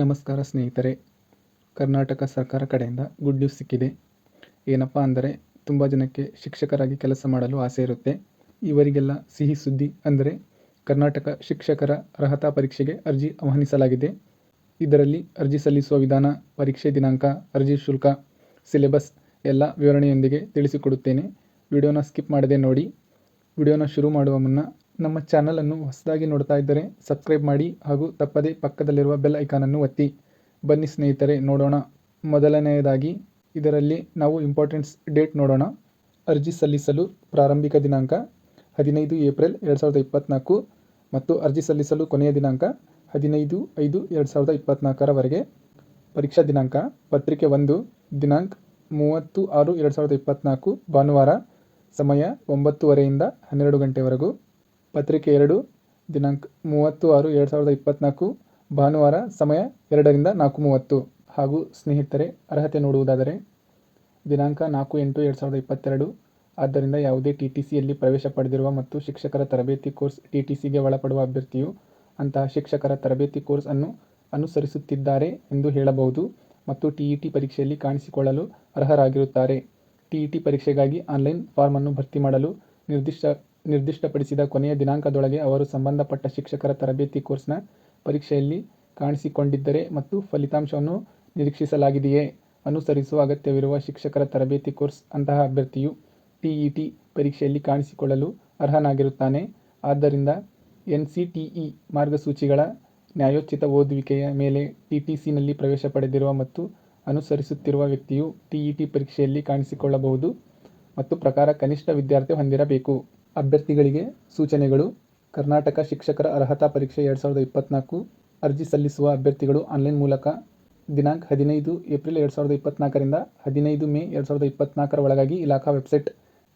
ನಮಸ್ಕಾರ ಸ್ನೇಹಿತರೆ. ಕರ್ನಾಟಕ ಸರ್ಕಾರ ಕಡೆಯಿಂದ ಗುಡ್ ನ್ಯೂಸ್ ಸಿಕ್ಕಿದೆ. ಏನಪ್ಪ ಅಂದರೆ ತುಂಬ ಜನಕ್ಕೆ ಶಿಕ್ಷಕರಾಗಿ ಕೆಲಸ ಮಾಡಲು ಆಸೆ ಇರುತ್ತೆ. ಇವರಿಗೆಲ್ಲ ಸಿಹಿ ಸುದ್ದಿ ಅಂದರೆ ಕರ್ನಾಟಕ ಶಿಕ್ಷಕರ ಅರ್ಹತಾ ಪರೀಕ್ಷೆಗೆ ಅರ್ಜಿ ಆಹ್ವಾನಿಸಲಾಗಿದೆ. ಇದರಲ್ಲಿ ಅರ್ಜಿ ಸಲ್ಲಿಸುವ ವಿಧಾನ, ಪರೀಕ್ಷೆ ದಿನಾಂಕ, ಅರ್ಜಿ ಶುಲ್ಕ, ಸಿಲೆಬಸ್ ಎಲ್ಲ ವಿವರಣೆಯೊಂದಿಗೆ ತಿಳಿಸಿಕೊಡುತ್ತೇನೆ. ವಿಡಿಯೋನ ಸ್ಕಿಪ್ ಮಾಡದೆ ನೋಡಿ. ವಿಡಿಯೋನ ಶುರು ಮಾಡುವ ಮುನ್ನ ನಮ್ಮ ಚಾನಲನ್ನು ಹೊಸದಾಗಿ ನೋಡ್ತಾ ಇದ್ದರೆ ಸಬ್ಸ್ಕ್ರೈಬ್ ಮಾಡಿ ಹಾಗೂ ತಪ್ಪದೇ ಪಕ್ಕದಲ್ಲಿರುವ ಬೆಲ್ ಐಕಾನನ್ನು ಒತ್ತಿ. ಬನ್ನಿ ಸ್ನೇಹಿತರೆ, ನೋಡೋಣ. ಮೊದಲನೆಯದಾಗಿ, ಇದರಲ್ಲಿ ನಾವು ಇಂಪಾರ್ಟೆಂಟ್ಸ್ ಡೇಟ್ ನೋಡೋಣ. ಅರ್ಜಿ ಸಲ್ಲಿಸಲು ಪ್ರಾರಂಭಿಕ ದಿನಾಂಕ ಹದಿನೈದು ಏಪ್ರಿಲ್ ಎರಡು ಸಾವಿರದ ಇಪ್ಪತ್ತ್ನಾಲ್ಕು ಮತ್ತು ಅರ್ಜಿ ಸಲ್ಲಿಸಲು ಕೊನೆಯ ದಿನಾಂಕ ಹದಿನೈದು ಐದು ಎರಡು ಸಾವಿರದ ಇಪ್ಪತ್ತ್ನಾಲ್ಕರವರೆಗೆ ಪರೀಕ್ಷಾ ದಿನಾಂಕ ಪತ್ರಿಕೆ ಒಂದು, ದಿನಾಂಕ ಮೂವತ್ತು ಆರು ಎರಡು ಸಾವಿರದ ಇಪ್ಪತ್ತ್ನಾಲ್ಕು ಭಾನುವಾರ, ಸಮಯ ಒಂಬತ್ತುವರೆಯಿಂದ ಹನ್ನೆರಡು ಗಂಟೆವರೆಗೂ. ಪತ್ರಿಕೆ ಎರಡು, ದಿನಾಂಕ ಮೂವತ್ತು ಆರು, ಎರಡು ಸಾವಿರದ ಇಪ್ಪತ್ತ್ನಾಲ್ಕು ಭಾನುವಾರ ಸಮಯ ಎರಡರಿಂದ ನಾಲ್ಕು ಮೂವತ್ತು. ಹಾಗೂ ಸ್ನೇಹಿತರೆ, ಅರ್ಹತೆ ನೋಡುವುದಾದರೆ, ದಿನಾಂಕ ನಾಲ್ಕು ಎಂಟು, ಎರಡು ಸಾವಿರದ ಇಪ್ಪತ್ತೆರಡು. ಆದ್ದರಿಂದ ಯಾವುದೇ ಟಿ ಟಿ ಸಿಯಲ್ಲಿ ಪ್ರವೇಶ ಪಡೆದಿರುವ ಮತ್ತು ಶಿಕ್ಷಕರ ತರಬೇತಿ ಕೋರ್ಸ್ ಟಿ ಟಿ ಸಿಗೆ ಒಳಪಡುವ ಅಭ್ಯರ್ಥಿಯು ಅಂತಹ ಶಿಕ್ಷಕರ ತರಬೇತಿ ಕೋರ್ಸ್ ಅನ್ನು ಅನುಸರಿಸುತ್ತಿದ್ದಾರೆ ಎಂದು ಹೇಳಬಹುದು ಮತ್ತು ಟಿ ಇ ಟಿ ಪರೀಕ್ಷೆಯಲ್ಲಿ ಕಾಣಿಸಿಕೊಳ್ಳಲು ಅರ್ಹರಾಗಿರುತ್ತಾರೆ. ಟಿ ಇ ಟಿ ಪರೀಕ್ಷೆಗಾಗಿ ಆನ್ಲೈನ್ ಫಾರ್ಮನ್ನು ಭರ್ತಿ ಮಾಡಲು ನಿರ್ದಿಷ್ಟ ನಿರ್ದಿಷ್ಟಪಡಿಸಿದ ಕೊನೆಯ ದಿನಾಂಕದೊಳಗೆ ಅವರು ಸಂಬಂಧಪಟ್ಟ ಶಿಕ್ಷಕರ ತರಬೇತಿ ಕೋರ್ಸ್ನ ಪರೀಕ್ಷೆಯಲ್ಲಿ ಕಾಣಿಸಿಕೊಂಡಿದ್ದರೆ ಮತ್ತು ಫಲಿತಾಂಶವನ್ನು ನಿರೀಕ್ಷಿಸಲಾಗಿದೆಯೇ ಅನುಸರಿಸುವ ಅಗತ್ಯವಿರುವ ಶಿಕ್ಷಕರ ತರಬೇತಿ ಕೋರ್ಸ್ ಅಂತಹ ಅಭ್ಯರ್ಥಿಯು ಟಿಇಟಿ ಪರೀಕ್ಷೆಯಲ್ಲಿ ಕಾಣಿಸಿಕೊಳ್ಳಲು ಅರ್ಹನಾಗಿರುತ್ತಾನೆ. ಆದ್ದರಿಂದ ಎನ್ ಸಿ ಟಿ ಇ ಮಾರ್ಗಸೂಚಿಗಳ ನ್ಯಾಯೋಚಿತ ಓದುವಿಕೆಯ ಮೇಲೆ ಟಿ ಟಿ ಸಿನಲ್ಲಿ ಪ್ರವೇಶ ಪಡೆದಿರುವ ಮತ್ತು ಅನುಸರಿಸುತ್ತಿರುವ ವ್ಯಕ್ತಿಯು ಟಿಇಟಿ ಪರೀಕ್ಷೆಯಲ್ಲಿ ಕಾಣಿಸಿಕೊಳ್ಳಬಹುದು ಮತ್ತು ಪ್ರಕಾರ ಕನಿಷ್ಠ ವಿದ್ಯಾರ್ಥಿ ಹೊಂದಿರಬೇಕು. ಅಭ್ಯರ್ಥಿಗಳಿಗೆ ಸೂಚನೆಗಳು. ಕರ್ನಾಟಕ ಶಿಕ್ಷಕರ ಅರ್ಹತಾ ಪರೀಕ್ಷೆ ಎರಡು ಸಾವಿರದ ಇಪ್ಪತ್ತ್ನಾಲ್ಕು ಅರ್ಜಿ ಸಲ್ಲಿಸುವ ಅಭ್ಯರ್ಥಿಗಳು ಆನ್ಲೈನ್ ಮೂಲಕ. ದಿನಾಂಕ ಹದಿನೈದು ಏಪ್ರಿಲ್ ಎರಡು ಸಾವಿರದ ಇಪ್ಪತ್ತ್ನಾಲ್ಕರಿಂದ ಹದಿನೈದು ಮೇ ಎರಡು ಸಾವಿರದ ಇಪ್ಪತ್ತ್ನಾಲ್ಕರ ಒಳಗಾಗಿ ಇಲಾಖಾ ವೆಬ್ಸೈಟ್.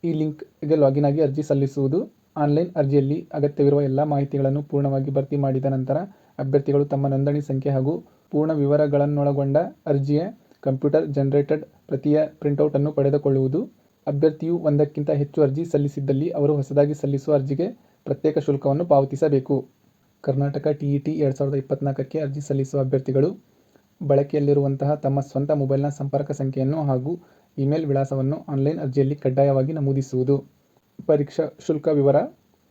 ಈ ಲಿಂಕ್ಗೆ ಲಾಗಿನ್ ಆಗಿ ಅರ್ಜಿ ಸಲ್ಲಿಸುವುದು. ಆನ್ಲೈನ್ ಅರ್ಜಿಯಲ್ಲಿ ಅಗತ್ಯವಿರುವ ಎಲ್ಲ ಮಾಹಿತಿಗಳನ್ನು ಪೂರ್ಣವಾಗಿ ಭರ್ತಿ ಮಾಡಿದ ನಂತರ ಅಭ್ಯರ್ಥಿಗಳು ತಮ್ಮ ನೋಂದಣಿ ಸಂಖ್ಯೆ ಹಾಗೂ ಪೂರ್ಣ ವಿವರಗಳನ್ನೊಳಗೊಂಡ ಅರ್ಜಿಯ ಕಂಪ್ಯೂಟರ್ ಜನರೇಟೆಡ್ ಪ್ರತಿಯ ಪ್ರಿಂಟೌಟನ್ನು ಪಡೆದುಕೊಳ್ಳುವುದು. ಅಭ್ಯರ್ಥಿಯು ಒಂದಕ್ಕಿಂತ ಹೆಚ್ಚು ಅರ್ಜಿ ಸಲ್ಲಿಸಿದ್ದಲ್ಲಿ ಅವರು ಹೊಸದಾಗಿ ಸಲ್ಲಿಸುವ ಅರ್ಜಿಗೆ ಪ್ರತ್ಯೇಕ ಶುಲ್ಕವನ್ನು ಪಾವತಿಸಬೇಕು. ಕರ್ನಾಟಕ ಟಿ ಇ ಟಿ ಎರಡು ಸಾವಿರದ ಇಪ್ಪತ್ತ್ನಾಲ್ಕಕ್ಕೆ ಅರ್ಜಿ ಸಲ್ಲಿಸುವ ಅಭ್ಯರ್ಥಿಗಳು ಬಳಕೆಯಲ್ಲಿರುವಂತಹ ತಮ್ಮ ಸ್ವಂತ ಮೊಬೈಲ್ನ ಸಂಪರ್ಕ ಸಂಖ್ಯೆಯನ್ನು ಹಾಗೂ ಇಮೇಲ್ ವಿಳಾಸವನ್ನು ಆನ್ಲೈನ್ ಅರ್ಜಿಯಲ್ಲಿ ಕಡ್ಡಾಯವಾಗಿ ನಮೂದಿಸುವುದು. ಪರೀಕ್ಷಾ ಶುಲ್ಕ ವಿವರ,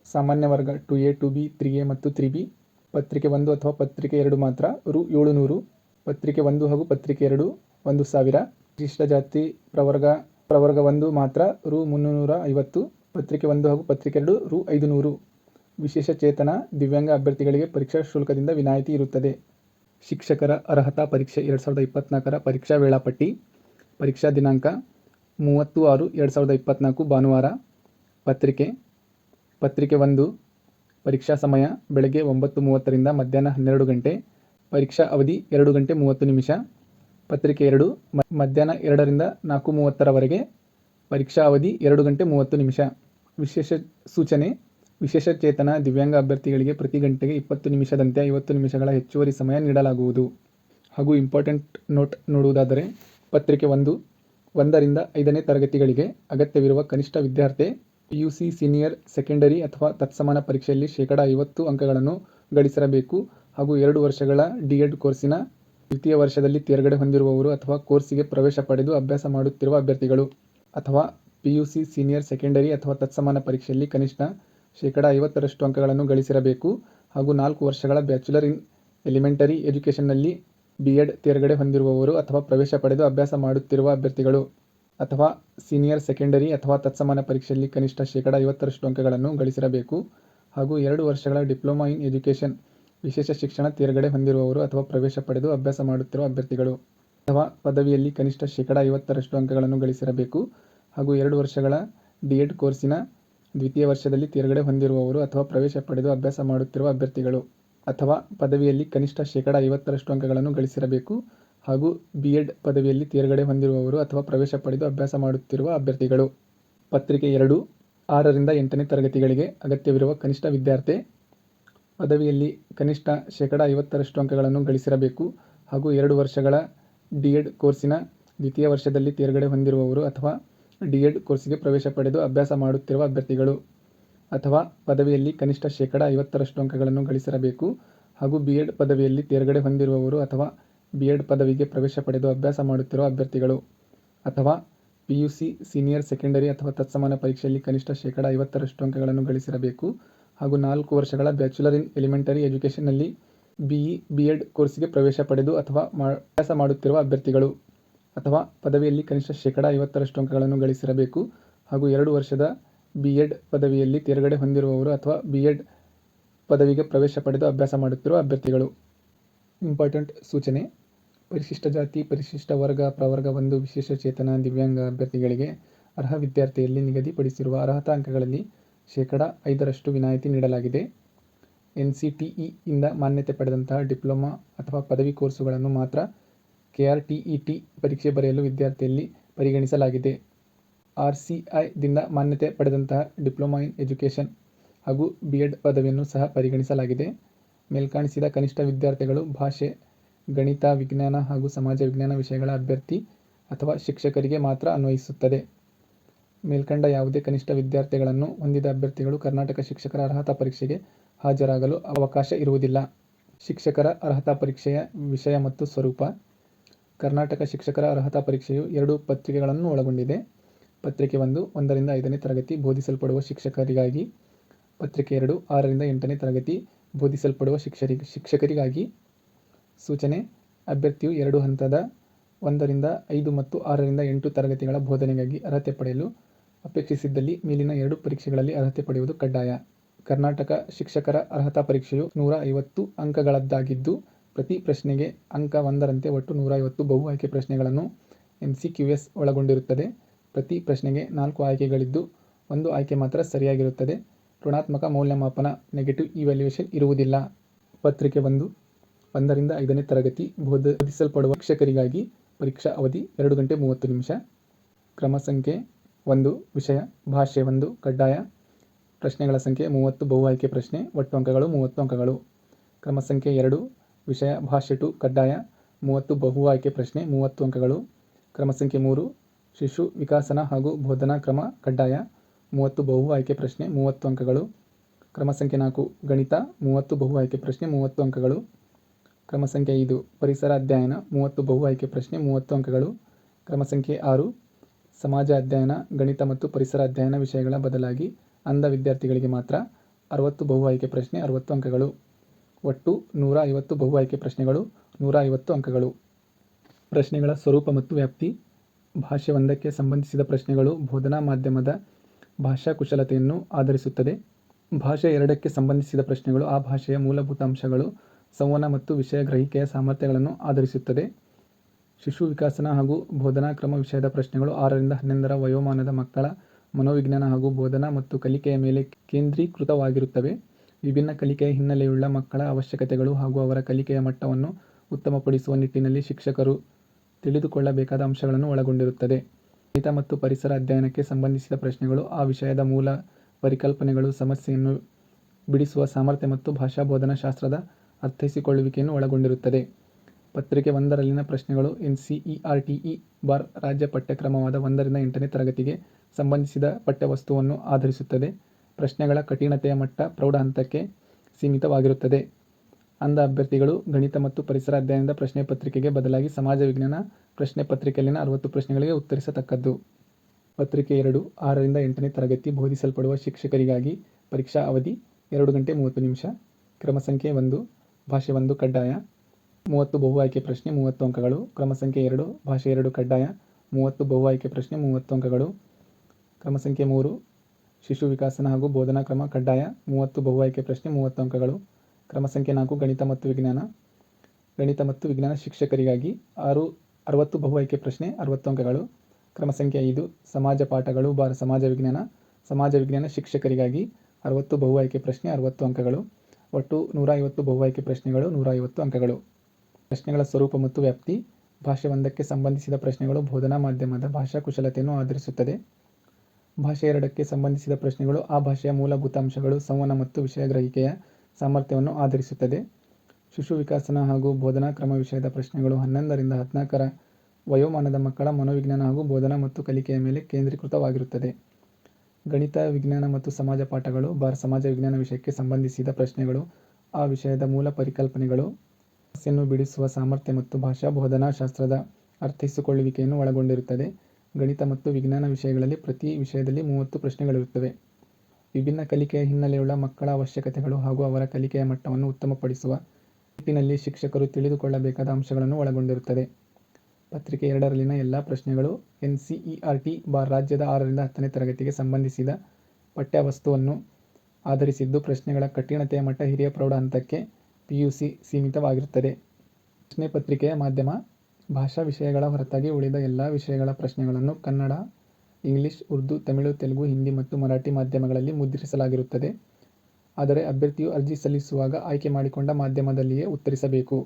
ಸಾಮಾನ್ಯ ವರ್ಗ two A, two B, three A ಮತ್ತು ತ್ರೀ ಬಿ, ಪತ್ರಿಕೆ ಒಂದು ಅಥವಾ ಪತ್ರಿಕೆ ಎರಡು ಮಾತ್ರ, ರು ಏಳುನೂರು, ಪತ್ರಿಕೆ ಒಂದು ಹಾಗೂ ಪತ್ರಿಕೆ ಎರಡು, ಒಂದು ಸಾವಿರ. ವಿಶಿಷ್ಟ ಜಾತಿ ಪ್ರವರ್ಗ ಪ್ರವರ್ಗ ಒಂದು ಮಾತ್ರ, ರು ಮುನ್ನೂರ ಐವತ್ತು, ಪತ್ರಿಕೆ ಒಂದು ಹಾಗೂ ಪತ್ರಿಕೆ ಎರಡು, ರು ಐದುನೂರು. ವಿಶೇಷ ಚೇತನ, ದಿವ್ಯಾಂಗ ಅಭ್ಯರ್ಥಿಗಳಿಗೆ ಪರೀಕ್ಷಾ ಶುಲ್ಕದಿಂದ ವಿನಾಯಿತಿ ಇರುತ್ತದೆ. ಶಿಕ್ಷಕರ ಅರ್ಹತಾ ಪರೀಕ್ಷೆ, ಎರಡು ಸಾವಿರದ ಇಪ್ಪತ್ತ್ನಾಲ್ಕರ ಪರೀಕ್ಷಾ ವೇಳಾಪಟ್ಟಿ. ಪರೀಕ್ಷಾ ದಿನಾಂಕ, ಮೂವತ್ತು ಆರು, ಎರಡು ಸಾವಿರದ ಇಪ್ಪತ್ತ್ನಾಲ್ಕು ಭಾನುವಾರ. ಪತ್ರಿಕೆ ಪತ್ರಿಕೆ ಒಂದು, ಪರೀಕ್ಷಾ ಸಮಯ, ಬೆಳಗ್ಗೆ ಒಂಬತ್ತು ಮೂವತ್ತರಿಂದ ಮಧ್ಯಾಹ್ನ ಹನ್ನೆರಡು ಗಂಟೆ. ಪರೀಕ್ಷಾ ಅವಧಿ ಎರಡು ಗಂಟೆ ಮೂವತ್ತು ನಿಮಿಷ. ಪತ್ರಿಕೆ ಎರಡು ಮಧ್ಯಾಹ್ನ ಎರಡರಿಂದ ನಾಲ್ಕು ಮೂವತ್ತರವರೆಗೆ, ಪರೀಕ್ಷಾ ಅವಧಿ ಎರಡು ಗಂಟೆ ಮೂವತ್ತು ನಿಮಿಷ. ವಿಶೇಷ ಸೂಚನೆ, ವಿಶೇಷ ಚೇತನ, ದಿವ್ಯಾಂಗ ಅಭ್ಯರ್ಥಿಗಳಿಗೆ ಪ್ರತಿ ಗಂಟೆಗೆ ಇಪ್ಪತ್ತು ನಿಮಿಷದಂತೆ ಐವತ್ತು ನಿಮಿಷಗಳ ಹೆಚ್ಚುವರಿ ಸಮಯ ನೀಡಲಾಗುವುದು. ಹಾಗೂ ಇಂಪಾರ್ಟೆಂಟ್ ನೋಟ್ ನೋಡುವುದಾದರೆ, ಪತ್ರಿಕೆ ಒಂದು, ಒಂದರಿಂದ ಐದನೇ ತರಗತಿಗಳಿಗೆ ಅಗತ್ಯವಿರುವ ಕನಿಷ್ಠ ವಿದ್ಯಾರ್ಥಿ ಯು ಸಿ ಸೀನಿಯರ್, ಸೆಕೆಂಡರಿ ಅಥವಾ ತತ್ಸಮಾನ ಪರೀಕ್ಷೆಯಲ್ಲಿ ಶೇಕಡ ಐವತ್ತು ಅಂಕಗಳನ್ನು ಗಳಿಸಿರಬೇಕು ಹಾಗೂ ಎರಡು ವರ್ಷಗಳ ಡಿ ಎಡ್ ಕೋರ್ಸಿನ ದ್ವಿತೀಯ ವರ್ಷದಲ್ಲಿ ತೇರ್ಗಡೆ ಹೊಂದಿರುವವರು ಅಥವಾ ಕೋರ್ಸಿಗೆ ಪ್ರವೇಶ ಪಡೆದು ಅಭ್ಯಾಸ ಮಾಡುತ್ತಿರುವ ಅಭ್ಯರ್ಥಿಗಳು ಅಥವಾ P U C senior secondary ಅಥವಾ ತತ್ಸಮಾನ ಪರೀಕ್ಷೆಯಲ್ಲಿ ಕನಿಷ್ಠ ಶೇಕಡಾ ಐವತ್ತರಷ್ಟು ಅಂಕಗಳನ್ನು ಗಳಿಸಿರಬೇಕು. ಹಾಗೂ ನಾಲ್ಕು ವರ್ಷಗಳ ಬ್ಯಾಚುಲರ್ ಇನ್ ಎಲಿಮೆಂಟರಿ ಎಜುಕೇಷನ್ನಲ್ಲಿ ಬಿ ಎಡ್ ತೇರ್ಗಡೆ ಹೊಂದಿರುವವರು ಅಥವಾ ಪ್ರವೇಶ ಪಡೆದು ಅಭ್ಯಾಸ ಮಾಡುತ್ತಿರುವ ಅಭ್ಯರ್ಥಿಗಳು ಅಥವಾ ಸೀನಿಯರ್ ಸೆಕೆಂಡರಿ ಅಥವಾ ತತ್ಸಮಾನ ಪರೀಕ್ಷೆಯಲ್ಲಿ ಕನಿಷ್ಠ ಶೇಕಡಾ ಐವತ್ತರಷ್ಟು ಅಂಕಗಳನ್ನು ಗಳಿಸಿರಬೇಕು. ಹಾಗೂ ಎರಡು ವರ್ಷಗಳ ಡಿಪ್ಲೊಮಾ ಇನ್ ಎಜುಕೇಷನ್ ವಿಶೇಷ ಶಿಕ್ಷಣ ತೇರ್ಗಡೆ ಹೊಂದಿರುವವರು ಅಥವಾ ಪ್ರವೇಶ ಪಡೆದು ಅಭ್ಯಾಸ ಮಾಡುತ್ತಿರುವ ಅಭ್ಯರ್ಥಿಗಳು ಅಥವಾ ಪದವಿಯಲ್ಲಿ ಕನಿಷ್ಠ ಶೇಕಡ ಐವತ್ತರಷ್ಟು ಅಂಕಗಳನ್ನು ಗಳಿಸಿರಬೇಕು. ಹಾಗೂ ಎರಡು ವರ್ಷಗಳ ಡಿ ಎಡ್ ಕೋರ್ಸಿನ ದ್ವಿತೀಯ ವರ್ಷದಲ್ಲಿ ತೇರ್ಗಡೆ ಹೊಂದಿರುವವರು ಅಥವಾ ಪ್ರವೇಶ ಪಡೆದು ಅಭ್ಯಾಸ ಮಾಡುತ್ತಿರುವ ಅಭ್ಯರ್ಥಿಗಳು ಅಥವಾ ಪದವಿಯಲ್ಲಿ ಕನಿಷ್ಠ ಶೇಕಡಾ ಐವತ್ತರಷ್ಟು ಅಂಕಗಳನ್ನು ಗಳಿಸಿರಬೇಕು. ಹಾಗೂ ಬಿ ಎಡ್ ಪದವಿಯಲ್ಲಿ ತೇರ್ಗಡೆ ಹೊಂದಿರುವವರು ಅಥವಾ ಪ್ರವೇಶ ಪಡೆದು ಅಭ್ಯಾಸ ಮಾಡುತ್ತಿರುವ ಅಭ್ಯರ್ಥಿಗಳು. ಪತ್ರಿಕೆ ಎರಡು, ಆರರಿಂದ ಎಂಟನೇ ತರಗತಿಗಳಿಗೆ ಅಗತ್ಯವಿರುವ ಕನಿಷ್ಠ ವಿದ್ಯಾರ್ಥಿ ಪದವಿಯಲ್ಲಿ ಕನಿಷ್ಠ ಶೇಕಡ ಐವತ್ತರಷ್ಟು ಅಂಕಗಳನ್ನು ಗಳಿಸಿರಬೇಕು ಹಾಗೂ ಎರಡು ವರ್ಷಗಳ ಡಿ ಎಡ್ ಕೋರ್ಸಿನ ದ್ವಿತೀಯ ವರ್ಷದಲ್ಲಿ ತೇರ್ಗಡೆ ಹೊಂದಿರುವವರು ಅಥವಾ ಡಿ ಎಡ್ ಕೋರ್ಸಿಗೆ ಪ್ರವೇಶ ಪಡೆದು ಅಭ್ಯಾಸ ಮಾಡುತ್ತಿರುವ ಅಭ್ಯರ್ಥಿಗಳು ಅಥವಾ ಪದವಿಯಲ್ಲಿ ಕನಿಷ್ಠ ಶೇಕಡ ಐವತ್ತರಷ್ಟು ಅಂಕಗಳನ್ನು ಗಳಿಸಿರಬೇಕು ಹಾಗೂ ಬಿ ಎಡ್ ಪದವಿಯಲ್ಲಿ ತೇರ್ಗಡೆ ಹೊಂದಿರುವವರು ಅಥವಾ ಬಿ ಎಡ್ ಪದವಿಗೆ ಪ್ರವೇಶ ಪಡೆದು ಅಭ್ಯಾಸ ಮಾಡುತ್ತಿರುವ ಅಭ್ಯರ್ಥಿಗಳು ಅಥವಾ P U C senior secondary ಅಥವಾ ತತ್ಸಮಾನ ಪರೀಕ್ಷೆಯಲ್ಲಿ ಕನಿಷ್ಠ ಶೇಕಡ ಐವತ್ತರಷ್ಟು ಅಂಕಗಳನ್ನು ಗಳಿಸಿರಬೇಕು ಹಾಗೂ ನಾಲ್ಕು ವರ್ಷಗಳ ಬ್ಯಾಚುಲರ್ ಇನ್ ಎಲಿಮೆಂಟರಿ ಎಜುಕೇಷನ್ನಲ್ಲಿ ಬಿಇ ಬಿ ಎಡ್ ಕೋರ್ಸಿಗೆ ಪ್ರವೇಶ ಪಡೆದು ಅಥವಾ ಅಭ್ಯಾಸ ಮಾಡುತ್ತಿರುವ ಅಭ್ಯರ್ಥಿಗಳು ಅಥವಾ ಪದವಿಯಲ್ಲಿ ಕನಿಷ್ಠ ಶೇಕಡ ಐವತ್ತರಷ್ಟು ಅಂಕಗಳನ್ನು ಗಳಿಸಿರಬೇಕು ಹಾಗೂ ಎರಡು ವರ್ಷದ ಬಿ ಎಡ್ ಪದವಿಯಲ್ಲಿ ತೇರ್ಗಡೆ ಹೊಂದಿರುವವರು ಅಥವಾ ಬಿ ಎಡ್ ಪದವಿಗೆ ಪ್ರವೇಶ ಪಡೆದು ಅಭ್ಯಾಸ ಮಾಡುತ್ತಿರುವ ಅಭ್ಯರ್ಥಿಗಳು. ಇಂಪಾರ್ಟೆಂಟ್ ಸೂಚನೆ. ಪರಿಶಿಷ್ಟ ಜಾತಿ, ಪರಿಶಿಷ್ಟ ವರ್ಗ, ಪ್ರವರ್ಗ ಒಂದು ವಿಶೇಷ ಚೇತನ, ದಿವ್ಯಾಂಗ ಅಭ್ಯರ್ಥಿಗಳಿಗೆ ಅರ್ಹ ವಿದ್ಯಾರ್ಥಿಯಲ್ಲಿ ನಿಗದಿಪಡಿಸಿರುವ ಅರ್ಹತಾ ಅಂಕಗಳಲ್ಲಿ ಶೇಕಡ ಐದರಷ್ಟು ವಿನಾಯಿತಿ ನೀಡಲಾಗಿದೆ. ಎನ್ ಸಿ ಟಿ ಇಂದ ಮಾನ್ಯತೆ ಪಡೆದಂತಹ ಡಿಪ್ಲೊಮಾ ಅಥವಾ ಪದವಿ ಕೋರ್ಸುಗಳನ್ನು ಮಾತ್ರ K R T E T ಪರೀಕ್ಷೆ ಬರೆಯಲು ವಿದ್ಯಾರ್ಥಿಯಲ್ಲಿ ಪರಿಗಣಿಸಲಾಗಿದೆ. ಆರ್ ಸಿ ಐದಿಂದ ಮಾನ್ಯತೆ ಪಡೆದಂತಹ ಡಿಪ್ಲೊಮಾ ಇನ್ ಎಜುಕೇಷನ್ ಹಾಗೂ ಬಿ ಎಡ್ ಪದವಿಯನ್ನು ಸಹ ಪರಿಗಣಿಸಲಾಗಿದೆ. ಮೇಲ್ಕಾಣಿಸಿದ ಕನಿಷ್ಠ ವಿದ್ಯಾರ್ಥಿಗಳು ಭಾಷೆ, ಗಣಿತ, ವಿಜ್ಞಾನ ಹಾಗೂ ಸಮಾಜ ವಿಜ್ಞಾನ ವಿಷಯಗಳ ಅಭ್ಯರ್ಥಿ ಅಥವಾ ಶಿಕ್ಷಕರಿಗೆ ಮಾತ್ರ ಅನ್ವಯಿಸುತ್ತದೆ. ಮೇಲ್ಕಂಡ ಯಾವುದೇ ಕನಿಷ್ಠ ವಿದ್ಯಾರ್ಥಿಗಳನ್ನು ಹೊಂದಿದ ಅಭ್ಯರ್ಥಿಗಳು ಕರ್ನಾಟಕ ಶಿಕ್ಷಕರ ಅರ್ಹತಾ ಪರೀಕ್ಷೆಗೆ ಹಾಜರಾಗಲು ಅವಕಾಶ ಇರುವುದಿಲ್ಲ. ಶಿಕ್ಷಕರ ಅರ್ಹತಾ ಪರೀಕ್ಷೆಯ ವಿಷಯ ಮತ್ತು ಸ್ವರೂಪ. ಕರ್ನಾಟಕ ಶಿಕ್ಷಕರ ಅರ್ಹತಾ ಪರೀಕ್ಷೆಯು ಎರಡು ಪತ್ರಿಕೆಗಳನ್ನು ಒಳಗೊಂಡಿದೆ. ಪತ್ರಿಕೆ ಒಂದು, ಒಂದರಿಂದ ಐದನೇ ತರಗತಿ ಬೋಧಿಸಲ್ಪಡುವ ಶಿಕ್ಷಕರಿಗಾಗಿ. ಪತ್ರಿಕೆ ಎರಡು, ಆರರಿಂದ ಎಂಟನೇ ತರಗತಿ ಬೋಧಿಸಲ್ಪಡುವ ಶಿಕ್ಷರಿ, ಶಿಕ್ಷಕರಿಗಾಗಿ. ಸೂಚನೆ, ಅಭ್ಯರ್ಥಿಯು ಎರಡು ಹಂತದ, ಒಂದರಿಂದ ಐದು ಮತ್ತು ಆರರಿಂದ ಎಂಟು ತರಗತಿಗಳ ಬೋಧನೆಗಾಗಿ ಅರ್ಹತೆ ಪಡೆಯಲು ಅಪೇಕ್ಷಿಸಿದ್ದಲ್ಲಿ ಮೇಲಿನ ಎರಡು ಪರೀಕ್ಷೆಗಳಲ್ಲಿ ಅರ್ಹತೆ ಪಡೆಯುವುದು ಕಡ್ಡಾಯ. ಕರ್ನಾಟಕ ಶಿಕ್ಷಕರ ಅರ್ಹತಾ ಪರೀಕ್ಷೆಯು ನೂರ ಐವತ್ತು ಅಂಕಗಳದ್ದಾಗಿದ್ದು, ಪ್ರತಿ ಪ್ರಶ್ನೆಗೆ ಅಂಕ ಒಂದರಂತೆ ಒಟ್ಟು ನೂರ ಐವತ್ತು ಬಹು ಆಯ್ಕೆ ಪ್ರಶ್ನೆಗಳನ್ನು ಎಂ ಸಿ ಕ್ಯೂ ಎಸ್ ಒಳಗೊಂಡಿರುತ್ತದೆ. ಪ್ರತಿ ಪ್ರಶ್ನೆಗೆ ನಾಲ್ಕು ಆಯ್ಕೆಗಳಿದ್ದು, ಒಂದು ಆಯ್ಕೆ ಮಾತ್ರ ಸರಿಯಾಗಿರುತ್ತದೆ. ಋಣಾತ್ಮಕ ಮೌಲ್ಯಮಾಪನ ನೆಗೆಟಿವ್ ಇವ್ಯಾಲ್ಯೂಯೇಷನ್ ಇರುವುದಿಲ್ಲ. ಪತ್ರಿಕೆ ಒಂದು, ಒಂದರಿಂದ ಐದನೇ ತರಗತಿ ಬೋಧಿಸಲ್ಪಡುವ ಶಿಕ್ಷಕರಿಗಾಗಿ ಪರೀಕ್ಷಾ ಅವಧಿ ಎರಡು ಗಂಟೆ ಮೂವತ್ತು ನಿಮಿಷ. ಕ್ರಮ ಸಂಖ್ಯೆ ಒಂದು ವಿಷಯ, ಭಾಷೆ ಒಂದು, ಕಡ್ಡಾಯ. ಪ್ರಶ್ನೆಗಳ ಸಂಖ್ಯೆ ಮೂವತ್ತು ಬಹು ಆಯ್ಕೆ ಪ್ರಶ್ನೆ, ಒಟ್ಟು ಅಂಕಗಳು ಮೂವತ್ತು ಅಂಕಗಳು. ಕ್ರಮ ಸಂಖ್ಯೆ ಎರಡು, ವಿಷಯ, ಭಾಷೆ ಟು, ಕಡ್ಡಾಯ. ಮೂವತ್ತು ಬಹು ಆಯ್ಕೆ ಪ್ರಶ್ನೆ, ಮೂವತ್ತು ಅಂಕಗಳು. ಕ್ರಮ ಸಂಖ್ಯೆ ಮೂರು, ಶಿಶು, ವಿಕಾಸನ ಹಾಗೂ ಬೋಧನಾ ಕ್ರಮ, ಕಡ್ಡಾಯ. ಮೂವತ್ತು ಬಹು ಆಯ್ಕೆ ಪ್ರಶ್ನೆ, ಮೂವತ್ತು ಅಂಕಗಳು. ಕ್ರಮ ಸಂಖ್ಯೆ ನಾಲ್ಕು, ಗಣಿತ. ಮೂವತ್ತು ಬಹು ಆಯ್ಕೆ ಪ್ರಶ್ನೆ, ಮೂವತ್ತು ಅಂಕಗಳು. ಕ್ರಮ ಸಂಖ್ಯೆ ಐದು, ಪರಿಸರ ಅಧ್ಯಯನ. ಮೂವತ್ತು ಬಹು ಆಯ್ಕೆ ಪ್ರಶ್ನೆ, ಮೂವತ್ತು ಅಂಕಗಳು. ಕ್ರಮ ಸಂಖ್ಯೆ ಆರು ಸಮಾಜ ಅಧ್ಯಯನ, ಗಣಿತ ಮತ್ತು ಪರಿಸರ ಅಧ್ಯಯನ ವಿಷಯಗಳ ಬದಲಾಗಿ ಅಂಧ ವಿದ್ಯಾರ್ಥಿಗಳಿಗೆ ಮಾತ್ರ ಅರವತ್ತು ಬಹು ಆಯ್ಕೆ ಪ್ರಶ್ನೆ ಅರವತ್ತು ಅಂಕಗಳು. ಒಟ್ಟು ನೂರ ಐವತ್ತು ಬಹು ಆಯ್ಕೆ ಪ್ರಶ್ನೆಗಳು ನೂರ ಐವತ್ತು ಅಂಕಗಳು. ಪ್ರಶ್ನೆಗಳ ಸ್ವರೂಪ ಮತ್ತು ವ್ಯಾಪ್ತಿ ಭಾಷೆ ಒಂದಕ್ಕೆ ಸಂಬಂಧಿಸಿದ ಪ್ರಶ್ನೆಗಳು ಬೋಧನಾ ಮಾಧ್ಯಮದ ಭಾಷಾ ಕುಶಲತೆಯನ್ನು ಆಧರಿಸುತ್ತದೆ. ಭಾಷೆ ಎರಡಕ್ಕೆ ಸಂಬಂಧಿಸಿದ ಪ್ರಶ್ನೆಗಳು ಆ ಭಾಷೆಯ ಮೂಲಭೂತ ಅಂಶಗಳು, ಸಂವಹನ ಮತ್ತು ವಿಷಯ ಗ್ರಹಿಕೆಯ ಸಾಮರ್ಥ್ಯಗಳನ್ನು ಆಧರಿಸುತ್ತದೆ. ಶಿಶು ವಿಕಾಸನ ಹಾಗೂ ಬೋಧನಾ ಕ್ರಮ ವಿಷಯದ ಪ್ರಶ್ನೆಗಳು ಆರರಿಂದ ಹನ್ನೊಂದರ ವಯೋಮಾನದ ಮಕ್ಕಳ ಮನೋವಿಜ್ಞಾನ ಹಾಗೂ ಬೋಧನಾ ಮತ್ತು ಕಲಿಕೆಯ ಮೇಲೆ ಕೇಂದ್ರೀಕೃತವಾಗಿರುತ್ತವೆ. ವಿಭಿನ್ನ ಕಲಿಕೆಯ ಹಿನ್ನೆಲೆಯುಳ್ಳ ಮಕ್ಕಳ ಅವಶ್ಯಕತೆಗಳು ಹಾಗೂ ಅವರ ಕಲಿಕೆಯ ಮಟ್ಟವನ್ನು ಉತ್ತಮಪಡಿಸುವ ನಿಟ್ಟಿನಲ್ಲಿ ಶಿಕ್ಷಕರು ತಿಳಿದುಕೊಳ್ಳಬೇಕಾದ ಅಂಶಗಳನ್ನು ಒಳಗೊಂಡಿರುತ್ತದೆ. ಗಣಿತ ಮತ್ತು ಪರಿಸರ ಅಧ್ಯಯನಕ್ಕೆ ಸಂಬಂಧಿಸಿದ ಪ್ರಶ್ನೆಗಳು ಆ ವಿಷಯದ ಮೂಲ ಪರಿಕಲ್ಪನೆಗಳು, ಸಮಸ್ಯೆಯನ್ನು ಬಿಡಿಸುವ ಸಾಮರ್ಥ್ಯ ಮತ್ತು ಭಾಷಾ ಬೋಧನಾಶಾಸ್ತ್ರದ ಅರ್ಥೈಸಿಕೊಳ್ಳುವಿಕೆಯನ್ನು ಒಳಗೊಂಡಿರುತ್ತದೆ. ಪತ್ರಿಕೆ ಒಂದರಲ್ಲಿನ ಪ್ರಶ್ನೆಗಳು N C E R T E ಬಾರ್ ರಾಜ್ಯ ಪಠ್ಯಕ್ರಮವಾದ ಒಂದರಿಂದ ಎಂಟನೇ ತರಗತಿಗೆ ಸಂಬಂಧಿಸಿದ ಪಠ್ಯವಸ್ತುವನ್ನು ಆಧರಿಸುತ್ತದೆ. ಪ್ರಶ್ನೆಗಳ ಕಠಿಣತೆಯ ಮಟ್ಟ ಪ್ರೌಢ ಹಂತಕ್ಕೆ ಸೀಮಿತವಾಗಿರುತ್ತದೆ. ಅಂಧ ಅಭ್ಯರ್ಥಿಗಳು ಗಣಿತ ಮತ್ತು ಪರಿಸರ ಅಧ್ಯಯನದ ಪ್ರಶ್ನೆ ಪತ್ರಿಕೆಗೆ ಬದಲಾಗಿ ಸಮಾಜ ವಿಜ್ಞಾನ ಪ್ರಶ್ನೆ ಪತ್ರಿಕೆಯಲ್ಲಿನ ಅರವತ್ತು ಪ್ರಶ್ನೆಗಳಿಗೆ ಉತ್ತರಿಸತಕ್ಕದ್ದು. ಪತ್ರಿಕೆ ಎರಡು, ಆರರಿಂದ ಎಂಟನೇ ತರಗತಿ ಬೋಧಿಸಲ್ಪಡುವ ಶಿಕ್ಷಕರಿಗಾಗಿ ಪರೀಕ್ಷಾ ಅವಧಿ ಎರಡು ಗಂಟೆ ಮೂವತ್ತು ನಿಮಿಷ. ಕ್ರಮ ಸಂಖ್ಯೆ ಒಂದು, ಭಾಷೆ ಒಂದು ಕಡ್ಡಾಯ. ಮೂವತ್ತು ಬಹು ಆಯ್ಕೆ ಪ್ರಶ್ನೆ, ಮೂವತ್ತು ಅಂಕಗಳು. ಕ್ರಮ ಸಂಖ್ಯೆ ಎರಡು, ಭಾಷೆ ಎರಡು ಕಡ್ಡಾಯ. ಮೂವತ್ತು ಬಹು ಆಯ್ಕೆ ಪ್ರಶ್ನೆ, ಮೂವತ್ತು ಅಂಕಗಳು. ಕ್ರಮ ಸಂಖ್ಯೆ ಮೂರು, ಶಿಶು ವಿಕಾಸನ ಹಾಗೂ ಬೋಧನಾ ಕ್ರಮ ಕಡ್ಡಾಯ. ಮೂವತ್ತು ಬಹು ಆಯ್ಕೆ ಪ್ರಶ್ನೆ, ಮೂವತ್ತು ಅಂಕಗಳು. ಕ್ರಮ ಸಂಖ್ಯೆ ನಾಲ್ಕು, ಗಣಿತ ಮತ್ತು ವಿಜ್ಞಾನ. ಗಣಿತ ಮತ್ತು ವಿಜ್ಞಾನ ಶಿಕ್ಷಕರಿಗಾಗಿ ಆರು, ಅರವತ್ತು ಬಹು ಆಯ್ಕೆ ಪ್ರಶ್ನೆ, ಅರವತ್ತು ಅಂಕಗಳು. ಕ್ರಮ ಸಂಖ್ಯೆ ಐದು, ಸಮಾಜ ಪಾಠಗಳು, ಬಾರ ಸಮಾಜ ವಿಜ್ಞಾನ. ಸಮಾಜ ವಿಜ್ಞಾನ ಶಿಕ್ಷಕರಿಗಾಗಿ ಅರವತ್ತು ಬಹು ಆಯ್ಕೆ ಪ್ರಶ್ನೆ, ಅರವತ್ತು ಅಂಕಗಳು. ಒಟ್ಟು ನೂರ ಐವತ್ತು ಬಹು ಆಯ್ಕೆ ಪ್ರಶ್ನೆಗಳು, ನೂರ ಐವತ್ತು ಅಂಕಗಳು. ಪ್ರಶ್ನೆಗಳ ಸ್ವರೂಪ ಮತ್ತು ವ್ಯಾಪ್ತಿ ಭಾಷೆ ಒಂದಕ್ಕೆ ಸಂಬಂಧಿಸಿದ ಪ್ರಶ್ನೆಗಳು ಬೋಧನಾ ಮಾಧ್ಯಮದ ಭಾಷಾ ಕುಶಲತೆಯನ್ನು ಆಧರಿಸುತ್ತದೆ. ಭಾಷೆ ಎರಡಕ್ಕೆ ಸಂಬಂಧಿಸಿದ ಪ್ರಶ್ನೆಗಳು ಆ ಭಾಷೆಯ ಮೂಲಭೂತ ಅಂಶಗಳು ಸಂವಹನ ಮತ್ತು ವಿಷಯ ಗ್ರಹಿಕೆಯ ಸಾಮರ್ಥ್ಯವನ್ನು ಆಧರಿಸುತ್ತದೆ. ಶಿಶು ವಿಕಾಸನ ಹಾಗೂ ಬೋಧನಾ ಕ್ರಮ ವಿಷಯದ ಪ್ರಶ್ನೆಗಳು ಹನ್ನೊಂದರಿಂದ ಹದಿನಾಲ್ಕರ ವಯೋಮಾನದ ಮಕ್ಕಳ ಮನೋವಿಜ್ಞಾನ ಹಾಗೂ ಬೋಧನಾ ಮತ್ತು ಕಲಿಕೆಯ ಮೇಲೆ ಕೇಂದ್ರೀಕೃತವಾಗಿರುತ್ತದೆ. ಗಣಿತ, ವಿಜ್ಞಾನ ಮತ್ತು ಸಮಾಜ ಪಾಠಗಳು, ಬಾರ್ ಸಮಾಜ ವಿಜ್ಞಾನ ವಿಷಯಕ್ಕೆ ಸಂಬಂಧಿಸಿದ ಪ್ರಶ್ನೆಗಳು, ಆ ವಿಷಯದ ಮೂಲ ಪರಿಕಲ್ಪನೆಗಳು ಸಮಸ್ಯೆಯನ್ನು ಬಿಡಿಸುವ ಸಾಮರ್ಥ್ಯ ಮತ್ತು ಭಾಷಾ ಬೋಧನಾಶಾಸ್ತ್ರದ ಅರ್ಥೈಸಿಕೊಳ್ಳುವಿಕೆಯನ್ನು ಒಳಗೊಂಡಿರುತ್ತದೆ. ಗಣಿತ ಮತ್ತು ವಿಜ್ಞಾನ ವಿಷಯಗಳಲ್ಲಿ ಪ್ರತಿ ವಿಷಯದಲ್ಲಿ ಮೂವತ್ತು ಪ್ರಶ್ನೆಗಳಿರುತ್ತವೆ. ವಿಭಿನ್ನ ಕಲಿಕೆಯ ಹಿನ್ನೆಲೆಯುಳ್ಳ ಮಕ್ಕಳ ಅವಶ್ಯಕತೆಗಳು ಹಾಗೂ ಅವರ ಕಲಿಕೆಯ ಮಟ್ಟವನ್ನು ಉತ್ತಮಪಡಿಸುವ ನಿಟ್ಟಿನಲ್ಲಿ ಶಿಕ್ಷಕರು ತಿಳಿದುಕೊಳ್ಳಬೇಕಾದ ಅಂಶಗಳನ್ನು ಒಳಗೊಂಡಿರುತ್ತದೆ. ಪತ್ರಿಕೆ ಎರಡರಲ್ಲಿನ ಎಲ್ಲಾ ಪ್ರಶ್ನೆಗಳು ಎನ್ಸಿಇಆರ್ಟಿ ಬಾರ್ ರಾಜ್ಯದ ಆರರಿಂದ ಹತ್ತನೇ ತರಗತಿಗೆ ಸಂಬಂಧಿಸಿದ ಪಠ್ಯವಸ್ತುವನ್ನು ಆಧರಿಸಿದ್ದು ಪ್ರಶ್ನೆಗಳ ಕಠಿಣತೆಯ ಮಟ್ಟ ಹಿರಿಯ ಪ್ರೌಢ ಹಂತಕ್ಕೆ ಪಿಯುಸಿ ಸೀಮಿತವಾಗಿರುತ್ತದೆ. ಪ್ರಶ್ನೆ ಪತ್ರಿಕೆಯ ಮಾಧ್ಯಮ ಭಾಷಾ ವಿಷಯಗಳ ಹೊರತಾಗಿ ಉಳಿದ ಎಲ್ಲ ವಿಷಯಗಳ ಪ್ರಶ್ನೆಗಳನ್ನು ಕನ್ನಡ, ಇಂಗ್ಲಿಷ್, ಉರ್ದು, ತಮಿಳು, ತೆಲುಗು, ಹಿಂದಿ ಮತ್ತು ಮರಾಠಿ ಮಾಧ್ಯಮಗಳಲ್ಲಿ ಮುದ್ರಿಸಲಾಗಿರುತ್ತದೆ. ಆದರೆ ಅಭ್ಯರ್ಥಿಯು ಅರ್ಜಿ ಸಲ್ಲಿಸುವಾಗ ಆಯ್ಕೆ ಮಾಡಿಕೊಂಡ ಮಾಧ್ಯಮದಲ್ಲಿಯೇ ಉತ್ತರಿಸಬೇಕು.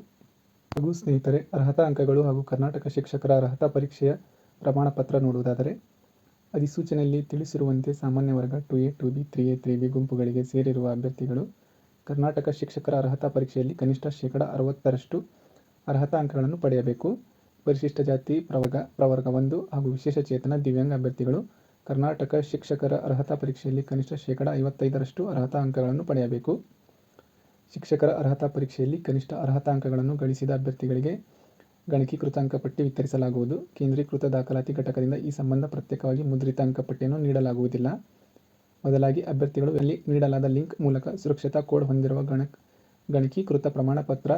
ಹಾಗೂ ಸ್ನೇಹಿತರೆ ಅರ್ಹತಾ ಅಂಕಗಳು ಹಾಗೂ ಕರ್ನಾಟಕ ಶಿಕ್ಷಕರ ಅರ್ಹತಾ ಪರೀಕ್ಷೆಯ ಪ್ರಮಾಣ ಪತ್ರ ನೋಡುವುದಾದರೆ, ಅಧಿಸೂಚನೆಯಲ್ಲಿ ತಿಳಿಸಿರುವಂತೆ ಸಾಮಾನ್ಯ ವರ್ಗ two A, two B, three A, three B ಗುಂಪುಗಳಿಗೆ ಸೇರಿರುವ ಅಭ್ಯರ್ಥಿಗಳು ಕರ್ನಾಟಕ ಶಿಕ್ಷಕರ ಅರ್ಹತಾ ಪರೀಕ್ಷೆಯಲ್ಲಿ ಕನಿಷ್ಠ ಶೇಕಡಾ ಅರವತ್ತರಷ್ಟು ಅರ್ಹತಾ ಅಂಕಗಳನ್ನು ಪಡೆಯಬೇಕು. ಪರಿಶಿಷ್ಟ ಜಾತಿ ಪ್ರವರ್ಗ, ಪ್ರವರ್ಗ ಒಂದು ಹಾಗೂ ವಿಶೇಷ ಚೇತನ ದಿವ್ಯಾಂಗ ಅಭ್ಯರ್ಥಿಗಳು ಕರ್ನಾಟಕ ಶಿಕ್ಷಕರ ಅರ್ಹತಾ ಪರೀಕ್ಷೆಯಲ್ಲಿ ಕನಿಷ್ಠ ಶೇಕಡಾ ಐವತ್ತೈದರಷ್ಟು ಅರ್ಹತಾ ಅಂಕಗಳನ್ನು ಪಡೆಯಬೇಕು. ಶಿಕ್ಷಕರ ಅರ್ಹತಾ ಪರೀಕ್ಷೆಯಲ್ಲಿ ಕನಿಷ್ಠ ಅರ್ಹತಾ ಅಂಕಗಳನ್ನು ಗಳಿಸಿದ ಅಭ್ಯರ್ಥಿಗಳಿಗೆ ಗಣಕೀಕೃತ ಅಂಕಪಟ್ಟಿ ವಿತರಿಸಲಾಗುವುದು. ಕೇಂದ್ರೀಕೃತ ದಾಖಲಾತಿ ಘಟಕದಿಂದ ಈ ಸಂಬಂಧ ಪ್ರತ್ಯೇಕವಾಗಿ ಮುದ್ರಿತ ಅಂಕಪಟ್ಟಿಯನ್ನು ನೀಡಲಾಗುವುದಿಲ್ಲ. ಬದಲಾಗಿ ಅಭ್ಯರ್ಥಿಗಳು ಇಲ್ಲಿ ನೀಡಲಾದ ಲಿಂಕ್ ಮೂಲಕ ಸುರಕ್ಷತಾ ಕೋಡ್ ಹೊಂದಿರುವ ಗಣಕೀಕೃತ ಪ್ರಮಾಣ ಪತ್ರ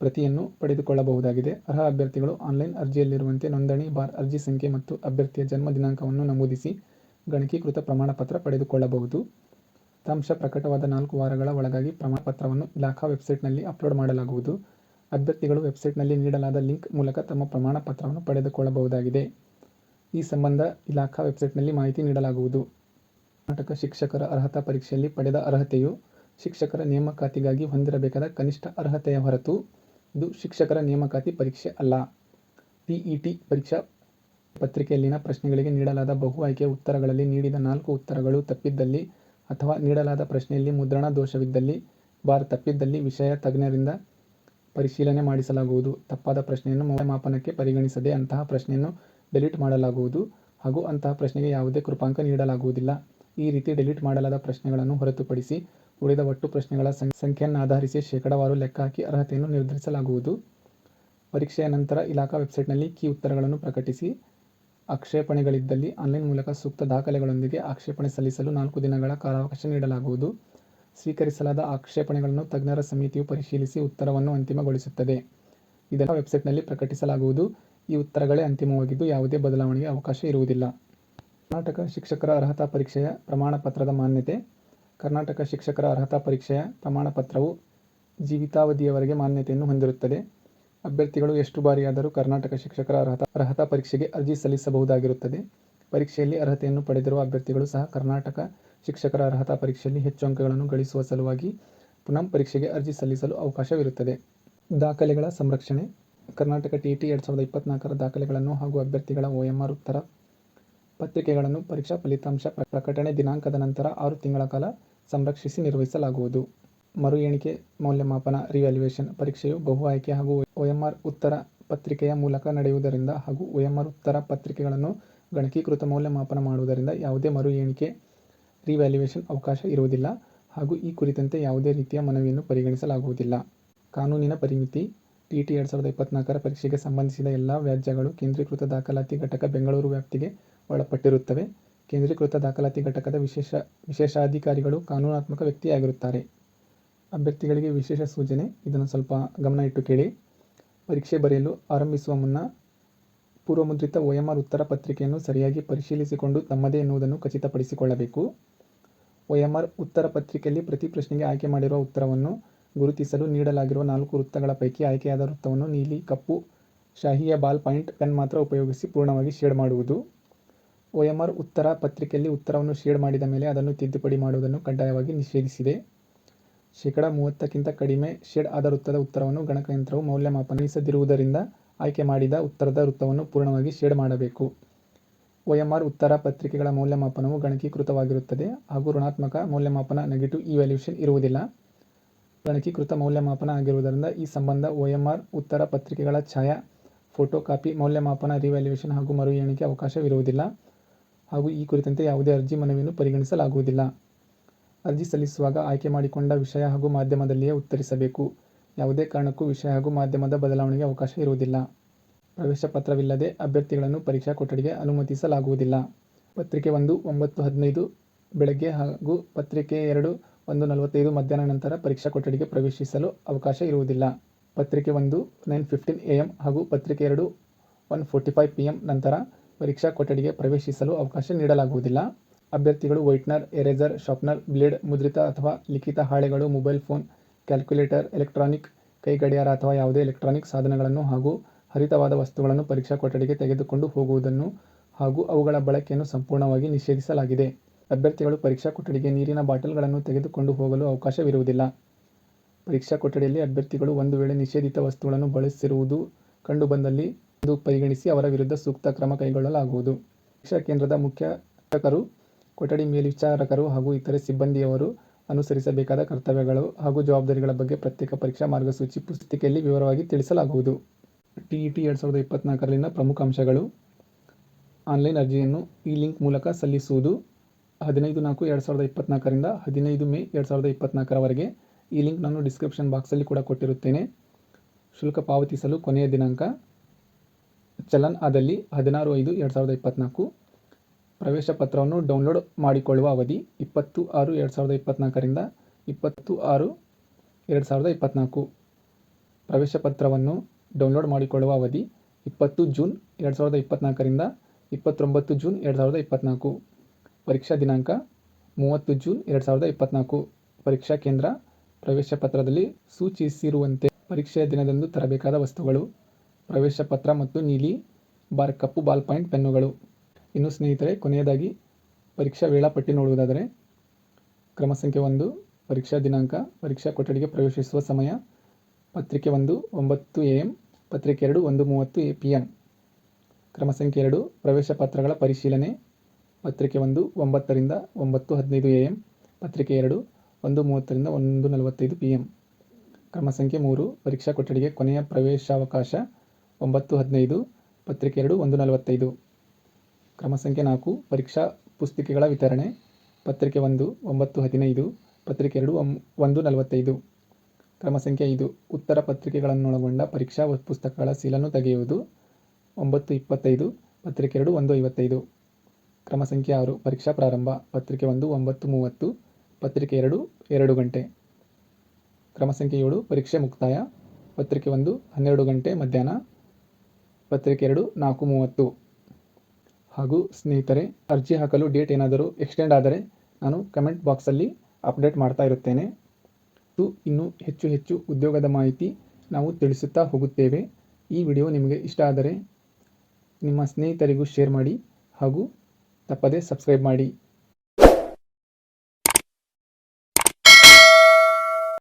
ಪ್ರತಿಯನ್ನು ಪಡೆದುಕೊಳ್ಳಬಹುದಾಗಿದೆ. ಅರ್ಹ ಅಭ್ಯರ್ಥಿಗಳು ಆನ್ಲೈನ್ ಅರ್ಜಿಯಲ್ಲಿರುವಂತೆ ನೋಂದಣಿ ಬಾರ್ ಅರ್ಜಿ ಸಂಖ್ಯೆ ಮತ್ತು ಅಭ್ಯರ್ಥಿಯ ಜನ್ಮ ದಿನಾಂಕವನ್ನು ನಮೂದಿಸಿ ಗಣಕೀಕೃತ ಪ್ರಮಾಣಪತ್ರ ಪಡೆದುಕೊಳ್ಳಬಹುದು. ಫಲಿತಾಂಶ ಪ್ರಕಟವಾದ ನಾಲ್ಕು ವಾರಗಳ ಒಳಗಾಗಿ ಪ್ರಮಾಣಪತ್ರವನ್ನು ಇಲಾಖಾ ವೆಬ್ಸೈಟ್ನಲ್ಲಿ ಅಪ್ಲೋಡ್ ಮಾಡಲಾಗುವುದು. ಅಭ್ಯರ್ಥಿಗಳು ವೆಬ್ಸೈಟ್ನಲ್ಲಿ ನೀಡಲಾದ ಲಿಂಕ್ ಮೂಲಕ ತಮ್ಮ ಪ್ರಮಾಣಪತ್ರವನ್ನು ಪಡೆದುಕೊಳ್ಳಬಹುದಾಗಿದೆ. ಈ ಸಂಬಂಧ ಇಲಾಖಾ ವೆಬ್ಸೈಟ್ನಲ್ಲಿ ಮಾಹಿತಿ ನೀಡಲಾಗುವುದು. ಕರ್ನಾಟಕ ಶಿಕ್ಷಕರ ಅರ್ಹತಾ ಪರೀಕ್ಷೆಯಲ್ಲಿ ಪಡೆದ ಅರ್ಹತೆಯು ಶಿಕ್ಷಕರ ನೇಮಕಾತಿಗಾಗಿ ಹೊಂದಿರಬೇಕಾದ ಕನಿಷ್ಠ ಅರ್ಹತೆಯ ಹೊರತು ಇದು ಶಿಕ್ಷಕರ ನೇಮಕಾತಿ ಪರೀಕ್ಷೆ ಅಲ್ಲ. ಟಿಇಟಿ ಪರೀಕ್ಷಾ ಪತ್ರಿಕೆಯಲ್ಲಿನ ಪ್ರಶ್ನೆಗಳಿಗೆ ನೀಡಲಾದ ಬಹು ಆಯ್ಕೆಯ ಉತ್ತರಗಳಲ್ಲಿ ನೀಡಿದ ನಾಲ್ಕು ಉತ್ತರಗಳು ತಪ್ಪಿದ್ದಲ್ಲಿ ಅಥವಾ ನೀಡಲಾದ ಪ್ರಶ್ನೆಯಲ್ಲಿ ಮುದ್ರಣ ದೋಷವಿದ್ದಲ್ಲಿ, ಬಾರ್ ತಪ್ಪಿದ್ದಲ್ಲಿ ವಿಷಯ ತಜ್ಞರಿಂದ ಪರಿಶೀಲನೆ ಮಾಡಿಸಲಾಗುವುದು. ತಪ್ಪಾದ ಪ್ರಶ್ನೆಯನ್ನು ಮೌಲ್ಯಮಾಪನಕ್ಕೆ ಪರಿಗಣಿಸದೆ ಅಂತಹ ಪ್ರಶ್ನೆಯನ್ನು ಡಿಲೀಟ್ ಮಾಡಲಾಗುವುದು ಹಾಗೂ ಅಂತಹ ಪ್ರಶ್ನೆಗೆ ಯಾವುದೇ ಕೃಪಾಂಕ ನೀಡಲಾಗುವುದಿಲ್ಲ. ಈ ರೀತಿ ಡಿಲೀಟ್ ಮಾಡಲಾದ ಪ್ರಶ್ನೆಗಳನ್ನು ಹೊರತುಪಡಿಸಿ ಉಳಿದ ಒಟ್ಟು ಪ್ರಶ್ನೆಗಳ ಸಂಖ್ಯೆಯನ್ನು ಆಧರಿಸಿ ಶೇಕಡಾವಾರು ಲೆಕ್ಕಹಾಕಿ ಅರ್ಹತೆಯನ್ನು ನಿರ್ಧರಿಸಲಾಗುವುದು. ಪರೀಕ್ಷೆಯ ನಂತರ ಇಲಾಖಾ ವೆಬ್ಸೈಟ್ನಲ್ಲಿ ಕೀ ಉತ್ತರಗಳನ್ನು ಪ್ರಕಟಿಸಿ ಆಕ್ಷೇಪಣೆಗಳಿದ್ದಲ್ಲಿ ಆನ್ಲೈನ್ ಮೂಲಕ ಸೂಕ್ತ ದಾಖಲೆಗಳೊಂದಿಗೆ ಆಕ್ಷೇಪಣೆ ಸಲ್ಲಿಸಲು ನಾಲ್ಕು ದಿನಗಳ ಕಾಲಾವಕಾಶ ನೀಡಲಾಗುವುದು. ಸ್ವೀಕರಿಸಲಾದ ಆಕ್ಷೇಪಣೆಗಳನ್ನು ತಜ್ಞರ ಸಮಿತಿಯು ಪರಿಶೀಲಿಸಿ ಉತ್ತರವನ್ನು ಅಂತಿಮಗೊಳಿಸುತ್ತದೆ. ಇದನ್ನು ವೆಬ್ಸೈಟ್ನಲ್ಲಿ ಪ್ರಕಟಿಸಲಾಗುವುದು. ಈ ಉತ್ತರಗಳೇ ಅಂತಿಮವಾಗಿದ್ದು ಯಾವುದೇ ಬದಲಾವಣೆಗೆ ಅವಕಾಶ ಇರುವುದಿಲ್ಲ. ಕರ್ನಾಟಕ ಶಿಕ್ಷಕರ ಅರ್ಹತಾ ಪರೀಕ್ಷೆಯ ಪ್ರಮಾಣ ಪತ್ರದ ಮಾನ್ಯತೆ ಕರ್ನಾಟಕ ಶಿಕ್ಷಕರ ಅರ್ಹತಾ ಪರೀಕ್ಷೆಯ ಪ್ರಮಾಣ ಪತ್ರವು ಜೀವಿತಾವಧಿಯವರೆಗೆ ಮಾನ್ಯತೆಯನ್ನು ಹೊಂದಿರುತ್ತದೆ. ಅಭ್ಯರ್ಥಿಗಳು ಎಷ್ಟು ಬಾರಿಯಾದರೂ ಕರ್ನಾಟಕ ಶಿಕ್ಷಕರ ಅರ್ಹತಾ ಪರೀಕ್ಷೆಗೆ ಅರ್ಜಿ ಸಲ್ಲಿಸಬಹುದಾಗಿರುತ್ತದೆ. ಪರೀಕ್ಷೆಯಲ್ಲಿ ಅರ್ಹತೆಯನ್ನು ಪಡೆದಿರುವ ಅಭ್ಯರ್ಥಿಗಳು ಸಹ ಕರ್ನಾಟಕ ಶಿಕ್ಷಕರ ಅರ್ಹತಾ ಪರೀಕ್ಷೆಯಲ್ಲಿ ಹೆಚ್ಚು ಅಂಕಗಳನ್ನು ಗಳಿಸುವ ಸಲುವಾಗಿ ಪುನಃ ಪರೀಕ್ಷೆಗೆ ಅರ್ಜಿ ಸಲ್ಲಿಸಲು ಅವಕಾಶವಿರುತ್ತದೆ. ದಾಖಲೆಗಳ ಸಂರಕ್ಷಣೆ ಕರ್ನಾಟಕ ಟಿಇಟಿ ಎರಡು ಸಾವಿರದ ಇಪ್ಪತ್ನಾಲ್ಕರ ದಾಖಲೆಗಳನ್ನು ಹಾಗೂ ಅಭ್ಯರ್ಥಿಗಳ ಒಎಂಆರ್ ಉತ್ತರ ಪತ್ರಿಕೆಗಳನ್ನು ಪರೀಕ್ಷಾ ಫಲಿತಾಂಶ ಪ್ರಕಟಣೆ ದಿನಾಂಕದ ನಂತರ ಆರು ತಿಂಗಳ ಕಾಲ ಸಂರಕ್ಷಿಸಿ ನಿರ್ವಹಿಸಲಾಗುವುದು. ಮರು ಎಣಿಕೆ, ಮೌಲ್ಯಮಾಪನ ರಿವ್ಯಾಲ್ಯೂಯೇಷನ್ ಪರೀಕ್ಷೆಯು ಬಹು ಆಯ್ಕೆ ಹಾಗೂ ಒಎಂಆರ್ ಉತ್ತರ ಪತ್ರಿಕೆಯ ಮೂಲಕ ನಡೆಯುವುದರಿಂದ ಹಾಗೂ ಒಎಂಆರ್ ಉತ್ತರ ಪತ್ರಿಕೆಗಳನ್ನು ಗಣಕೀಕೃತ ಮೌಲ್ಯಮಾಪನ ಮಾಡುವುದರಿಂದ ಯಾವುದೇ ಮರು ಎಣಿಕೆ ರಿವ್ಯಾಲ್ಯೂಯೇಷನ್ ಅವಕಾಶ ಇರುವುದಿಲ್ಲ ಹಾಗೂ ಈ ಕುರಿತಂತೆ ಯಾವುದೇ ರೀತಿಯ ಮನವಿಯನ್ನು ಪರಿಗಣಿಸಲಾಗುವುದಿಲ್ಲ. ಕಾನೂನಿನ ಪರಿಮಿತಿ ಟಿಇಟಿ ಎರಡು ಸಾವಿರದ ಇಪ್ಪತ್ನಾಲ್ಕರ ಪರೀಕ್ಷೆಗೆ ಸಂಬಂಧಿಸಿದ ಎಲ್ಲಾ ವ್ಯಾಜ್ಯಗಳು ಕೇಂದ್ರೀಕೃತ ದಾಖಲಾತಿ ಘಟಕ ಬೆಂಗಳೂರು ವ್ಯಾಪ್ತಿಗೆ ಒಳಪಟ್ಟಿರುತ್ತವೆ. ಕೇಂದ್ರೀಕೃತ ದಾಖಲಾತಿ ಘಟಕದ ವಿಶೇಷ ವಿಶೇಷಾಧಿಕಾರಿಗಳು ಕಾನೂನಾತ್ಮಕ ವ್ಯಕ್ತಿಯಾಗಿರುತ್ತಾರೆ. ಅಭ್ಯರ್ಥಿಗಳಿಗೆ ವಿಶೇಷ ಸೂಚನೆ ಇದನ್ನು ಸ್ವಲ್ಪ ಗಮನ ಇಟ್ಟು ಕೇಳಿ. ಪರೀಕ್ಷೆ ಬರೆಯಲು ಆರಂಭಿಸುವ ಮುನ್ನ ಪೂರ್ವಮುದ್ರಿತ ಒಎಂಆರ್ ಉತ್ತರ ಪತ್ರಿಕೆಯನ್ನು ಸರಿಯಾಗಿ ಪರಿಶೀಲಿಸಿಕೊಂಡು ತಮ್ಮದೇ ಎನ್ನುವುದನ್ನು ಖಚಿತಪಡಿಸಿಕೊಳ್ಳಬೇಕು. ಒಎಂಆರ್ ಉತ್ತರ ಪತ್ರಿಕೆಯಲ್ಲಿ ಪ್ರತಿ ಪ್ರಶ್ನೆಗೆ ಆಯ್ಕೆ ಮಾಡಿರುವ ಉತ್ತರವನ್ನು ಗುರುತಿಸಲು ನೀಡಲಾಗಿರುವ ನಾಲ್ಕು ವೃತ್ತಗಳ ಪೈಕಿ ಆಯ್ಕೆಯಾದ ವೃತ್ತವನ್ನು ನೀಲಿ, ಕಪ್ಪು ಶಾಹಿಯ ಬಾಲ್ ಪಾಯಿಂಟ್ ಪೆನ್ ಮಾತ್ರ ಉಪಯೋಗಿಸಿ ಪೂರ್ಣವಾಗಿ ಶೇಡ್ ಮಾಡುವುದು. ಒಎಂಆರ್ ಉತ್ತರ ಪತ್ರಿಕೆಯಲ್ಲಿ ಉತ್ತರವನ್ನು ಶೇಡ್ ಮಾಡಿದ ಮೇಲೆ ಅದನ್ನು ತಿದ್ದುಪಡಿ ಮಾಡುವುದನ್ನು ಕಡ್ಡಾಯವಾಗಿ ನಿಷೇಧಿಸಿದೆ. ಶೇಕಡಾ ಮೂವತ್ತಕ್ಕಿಂತ ಕಡಿಮೆ ಶೇಡ್ ಆದ ವೃತ್ತದ ಉತ್ತರವನ್ನು ಗಣಕಯಂತ್ರವು ಮೌಲ್ಯಮಾಪನಿಸದಿರುವುದರಿಂದ ಆಯ್ಕೆ ಮಾಡಿದ ಉತ್ತರದ ವೃತ್ತವನ್ನು ಪೂರ್ಣವಾಗಿ ಶೇಡ್ ಮಾಡಬೇಕು. ಒಎಂಆರ್ ಉತ್ತರ ಪತ್ರಿಕೆಗಳ ಮೌಲ್ಯಮಾಪನವು ಗಣಕೀಕೃತವಾಗಿರುತ್ತದೆ ಹಾಗೂ ಋಣಾತ್ಮಕ ಮೌಲ್ಯಮಾಪನ ನೆಗೆಟಿವ್ ಇವ್ಯಾಲ್ಯೂಷನ್ ಇರುವುದಿಲ್ಲ. ಗಣಕೀಕೃತ ಮೌಲ್ಯಮಾಪನ ಆಗಿರುವುದರಿಂದ ಈ ಸಂಬಂಧ ಒಎಂಆರ್ ಉತ್ತರ ಪತ್ರಿಕೆಗಳ ಛಾಯಾ, ಫೋಟೋ ಕಾಪಿ ಮೌಲ್ಯಮಾಪನ, ರಿವ್ಯಾಲ್ಯೂಯೇಷನ್ ಹಾಗೂ ಮರು ಎಣಿಕೆ ಅವಕಾಶವಿರುವುದಿಲ್ಲ ಹಾಗೂ ಈ ಕುರಿತಂತೆ ಯಾವುದೇ ಅರ್ಜಿ ಮನವಿಯನ್ನು ಪರಿಗಣಿಸಲಾಗುವುದಿಲ್ಲ. ಅರ್ಜಿ ಸಲ್ಲಿಸುವಾಗ ಆಯ್ಕೆ ಮಾಡಿಕೊಂಡ ವಿಷಯ ಹಾಗೂ ಮಾಧ್ಯಮದಲ್ಲಿಯೇ ಉತ್ತರಿಸಬೇಕು. ಯಾವುದೇ ಕಾರಣಕ್ಕೂ ವಿಷಯ ಹಾಗೂ ಮಾಧ್ಯಮದ ಬದಲಾವಣೆಗೆ ಅವಕಾಶ ಇರುವುದಿಲ್ಲ. ಪ್ರವೇಶ ಪತ್ರವಿಲ್ಲದೆ ಅಭ್ಯರ್ಥಿಗಳನ್ನು ಪರೀಕ್ಷಾ ಕೊಠಡಿಗೆ ಅನುಮತಿಸಲಾಗುವುದಿಲ್ಲ. ಪತ್ರಿಕೆ ಒಂದು, ಒಂಬತ್ತು, ಹದಿನೈದು, ಬೆಳಗ್ಗೆ ಹಾಗೂ ಪತ್ರಿಕೆ ಎರಡು, ಒಂದು, ನಲವತ್ತೈದು ಮಧ್ಯಾಹ್ನ ನಂತರ ಪರೀಕ್ಷಾ ಕೊಠಡಿಗೆ ಪ್ರವೇಶಿಸಲು ಅವಕಾಶ ಇರುವುದಿಲ್ಲ. ಪತ್ರಿಕೆ ಒಂದು, ನೈನ್ ಫಿಫ್ಟೀನ್ ಎ ಎಂ ಹಾಗೂ ಪತ್ರಿಕೆ ಎರಡು, one forty five P M ನಂತರ ಪರೀಕ್ಷಾ ಕೊಠಡಿಗೆ ಪ್ರವೇಶಿಸಲು ಅವಕಾಶ ನೀಡಲಾಗುವುದಿಲ್ಲ. ಅಭ್ಯರ್ಥಿಗಳು ವೈಟ್ನರ್, ಎರೇಸರ್ ಶಾಪ್ನರ್ ಬ್ಲೇಡ್, ಮುದ್ರಿತ ಅಥವಾ ಲಿಖಿತ ಹಾಳೆಗಳು, ಮೊಬೈಲ್ ಫೋನ್, ಕ್ಯಾಲ್ಕುಲೇಟರ್, ಎಲೆಕ್ಟ್ರಾನಿಕ್ ಕೈಗಡಿಯಾರ ಅಥವಾ ಯಾವುದೇ ಎಲೆಕ್ಟ್ರಾನಿಕ್ ಸಾಧನಗಳನ್ನು ಹಾಗೂ ಹರಿತವಾದ ವಸ್ತುಗಳನ್ನು ಪರೀಕ್ಷಾ ಕೊಠಡಿಗೆ ತೆಗೆದುಕೊಂಡು ಹೋಗುವುದನ್ನು ಹಾಗೂ ಅವುಗಳ ಬಳಕೆಯನ್ನು ಸಂಪೂರ್ಣವಾಗಿ ನಿಷೇಧಿಸಲಾಗಿದೆ. ಅಭ್ಯರ್ಥಿಗಳು ಪರೀಕ್ಷಾ ಕೊಠಡಿಗೆ ನೀರಿನ ಬಾಟಲ್ಗಳನ್ನು ತೆಗೆದುಕೊಂಡು ಹೋಗಲು ಅವಕಾಶವಿರುವುದಿಲ್ಲ. ಪರೀಕ್ಷಾ ಕೊಠಡಿಯಲ್ಲಿ ಅಭ್ಯರ್ಥಿಗಳು ಒಂದು ವೇಳೆ ನಿಷೇಧಿತ ವಸ್ತುಗಳನ್ನು ಬಳಸಿರುವುದು ಕಂಡುಬಂದಲ್ಲಿ ಎಂದು ಪರಿಗಣಿಸಿ ಅವರ ವಿರುದ್ಧ ಸೂಕ್ತ ಕ್ರಮ ಕೈಗೊಳ್ಳಲಾಗುವುದು. ಪರೀಕ್ಷಾ ಕೇಂದ್ರದ ಮುಖ್ಯ ಶಿಕ್ಷಕರು, ಕೊಠಡಿ ಮೇಲ್ವಿಚಾರಕರು ಹಾಗೂ ಇತರೆ ಸಿಬ್ಬಂದಿಯವರು ಅನುಸರಿಸಬೇಕಾದ ಕರ್ತವ್ಯಗಳು ಹಾಗೂ ಜವಾಬ್ದಾರಿಗಳ ಬಗ್ಗೆ ಪ್ರತ್ಯೇಕ ಪರೀಕ್ಷಾ ಮಾರ್ಗಸೂಚಿ ಪುಸ್ತಿಕೆಯಲ್ಲಿ ವಿವರವಾಗಿ ತಿಳಿಸಲಾಗುವುದು. ಟಿಇಟಿ ಎರಡು ಸಾವಿರದ ಇಪ್ಪತ್ನಾಲ್ಕರಲ್ಲಿನ ಪ್ರಮುಖ ಅಂಶಗಳು. ಆನ್ಲೈನ್ ಅರ್ಜಿಯನ್ನು ಈ ಲಿಂಕ್ ಮೂಲಕ ಸಲ್ಲಿಸುವುದು. ಹದಿನೈದು ನಾಲ್ಕು ಎರಡು ಸಾವಿರದ ಇಪ್ಪತ್ನಾಲ್ಕರಿಂದ ಹದಿನೈದು ಮೇ ಎರಡು ಸಾವಿರದ ಇಪ್ಪತ್ನಾಲ್ಕರವರೆಗೆ ಈ ಲಿಂಕ್ ನಾನು ಡಿಸ್ಕ್ರಿಪ್ಷನ್ ಬಾಕ್ಸಲ್ಲಿ ಕೂಡ ಕೊಟ್ಟಿರುತ್ತೇನೆ. ಶುಲ್ಕ ಪಾವತಿಸಲು ಕೊನೆಯ ದಿನಾಂಕ. ಚಲನ್ ಆದಲ್ಲಿ ಹದಿನಾರು ಐದು, ಎರಡು ಸಾವಿರದ ಇಪ್ಪತ್ತ್ನಾಲ್ಕು ಪ್ರವೇಶ ಪತ್ರವನ್ನು ಡೌನ್ಲೋಡ್ ಮಾಡಿಕೊಳ್ಳುವ ಅವಧಿ ಇಪ್ಪತ್ತು ಆರು, ಎರಡು ಸಾವಿರದ ಇಪ್ಪತ್ತ್ನಾಲ್ಕರಿಂದ ಇಪ್ಪತ್ತು ಆರು, ಎರಡು ಸಾವಿರದ ಇಪ್ಪತ್ತ್ನಾಲ್ಕು ಪ್ರವೇಶ ಪತ್ರವನ್ನು ಡೌನ್ಲೋಡ್ ಮಾಡಿಕೊಳ್ಳುವ ಅವಧಿ ಇಪ್ಪತ್ತು ಜೂನ್, ಎರಡು ಸಾವಿರದ ಇಪ್ಪತ್ತ್ನಾಲ್ಕರಿಂದ ಇಪ್ಪತ್ತೊಂಬತ್ತು ಜೂನ್, ಎರಡು ಸಾವಿರದ ಇಪ್ಪತ್ತ್ನಾಲ್ಕು ಪರೀಕ್ಷಾ ದಿನಾಂಕ ಮೂವತ್ತು ಜೂನ್, ಎರಡು ಸಾವಿರದ ಇಪ್ಪತ್ತ್ನಾಲ್ಕು ಪರೀಕ್ಷಾ ಕೇಂದ್ರ ಪ್ರವೇಶ ಪತ್ರದಲ್ಲಿ ಸೂಚಿಸಿರುವಂತೆ ಪರೀಕ್ಷೆಯ ದಿನದಂದು ತರಬೇಕಾದ ವಸ್ತುಗಳು ಪ್ರವೇಶ ಪತ್ರ ಮತ್ತು ನೀಲಿ ಬಾರ್ ಕಪ್ಪು ಬಾಲ್ ಪಾಯಿಂಟ್ ಪೆನ್ನುಗಳು. ಇನ್ನು ಸ್ನೇಹಿತರೆ, ಕೊನೆಯದಾಗಿ ಪರೀಕ್ಷಾ ವೇಳಾಪಟ್ಟಿ ನೋಡುವುದಾದರೆ, ಕ್ರಮ ಸಂಖ್ಯೆ ಒಂದು, ಪರೀಕ್ಷಾ ದಿನಾಂಕ, ಪರೀಕ್ಷಾ ಕೊಠಡಿಗೆ ಪ್ರವೇಶಿಸುವ ಸಮಯ, ಪತ್ರಿಕೆ ಒಂದು, ಒಂಬತ್ತು ಎ ಎಂ, ಪತ್ರಿಕೆ ಎರಡು, ಒಂದು ಮೂವತ್ತು ಎ ಪಿ ಎಂ ಕ್ರಮ ಸಂಖ್ಯೆ ಎರಡು, ಪ್ರವೇಶ ಪತ್ರಗಳ ಪರಿಶೀಲನೆ, ಪತ್ರಿಕೆ ಒಂದು, ಒಂಬತ್ತರಿಂದ ಒಂಬತ್ತು ಹದಿನೈದು ಎ ಎಂ, ಪತ್ರಿಕೆ ಎರಡು, ಒಂದು ಮೂವತ್ತರಿಂದ ಒಂದು ನಲವತ್ತೈದು ಪಿ ಎಂ. ಕ್ರಮ ಸಂಖ್ಯೆ ಮೂರು, ಪರೀಕ್ಷಾ ಕೊಠಡಿಗೆ ಕೊನೆಯ ಪ್ರವೇಶಾವಕಾಶ ಒಂಬತ್ತು ಹದಿನೈದು, ಪತ್ರಿಕೆ ಎರಡು, ಒಂದು ನಲವತ್ತೈದು. ಕ್ರಮ ಸಂಖ್ಯೆ ನಾಲ್ಕು, ಪರೀಕ್ಷಾ ಪುಸ್ತಿಕೆಗಳ ವಿತರಣೆ. ಪತ್ರಿಕೆ ಒಂದು, ಒಂಬತ್ತು ಹದಿನೈದು, ಪತ್ರಿಕೆ ಎರಡು ಒಂದು ನಲವತ್ತೈದು. ಕ್ರಮ ಸಂಖ್ಯೆ ಐದು, ಉತ್ತರ ಪತ್ರಿಕೆಗಳನ್ನೊಳಗೊಂಡ ಪರೀಕ್ಷಾ ಪುಸ್ತಕಗಳ ಸೀಲನ್ನು ತೆಗೆಯುವುದು. ಒಂಬತ್ತು ಇಪ್ಪತ್ತೈದು, ಪತ್ರಿಕೆ ಎರಡು, ಒಂದು ಐವತ್ತೈದು. ಕ್ರಮ ಸಂಖ್ಯೆ ಆರು, ಪರೀಕ್ಷಾ ಪ್ರಾರಂಭ. ಪತ್ರಿಕೆ ಒಂದು, ಒಂಬತ್ತು ಮೂವತ್ತು, ಪತ್ರಿಕೆ ಎರಡು ಎರಡು ಗಂಟೆ. ಕ್ರಮ ಸಂಖ್ಯೆ ಏಳು, ಪರೀಕ್ಷೆ ಮುಕ್ತಾಯ. ಪತ್ರಿಕೆ ಒಂದು, ಹನ್ನೆರಡು ಗಂಟೆ ಮಧ್ಯಾಹ್ನ. ಪತ್ರಿಕೆ ಎರಡು ನಾಲ್ಕು, ಮೂವತ್ತು. ಹಾಗೂ ಸ್ನೇಹಿತರೆ, ಅರ್ಜಿ ಹಾಕಲು ಡೇಟ್ ಏನಾದರೂ ಎಕ್ಸ್ಟೆಂಡ್ ಆದರೆ ನಾನು ಕಮೆಂಟ್ ಬಾಕ್ಸಲ್ಲಿ ಅಪ್ಡೇಟ್ ಮಾಡ್ತಾ ಇರುತ್ತೇನೆ. ಮತ್ತು ಇನ್ನೂ ಹೆಚ್ಚು ಹೆಚ್ಚು ಉದ್ಯೋಗದ ಮಾಹಿತಿ ನಾವು ತಿಳಿಸುತ್ತಾ ಹೋಗುತ್ತೇವೆ. ಈ ವಿಡಿಯೋ ನಿಮಗೆ ಇಷ್ಟ ಆದರೆ ನಿಮ್ಮ ಸ್ನೇಹಿತರಿಗೂ ಶೇರ್ ಮಾಡಿ ಹಾಗೂ ತಪ್ಪದೇ ಸಬ್ಸ್ಕ್ರೈಬ್ ಮಾಡಿ.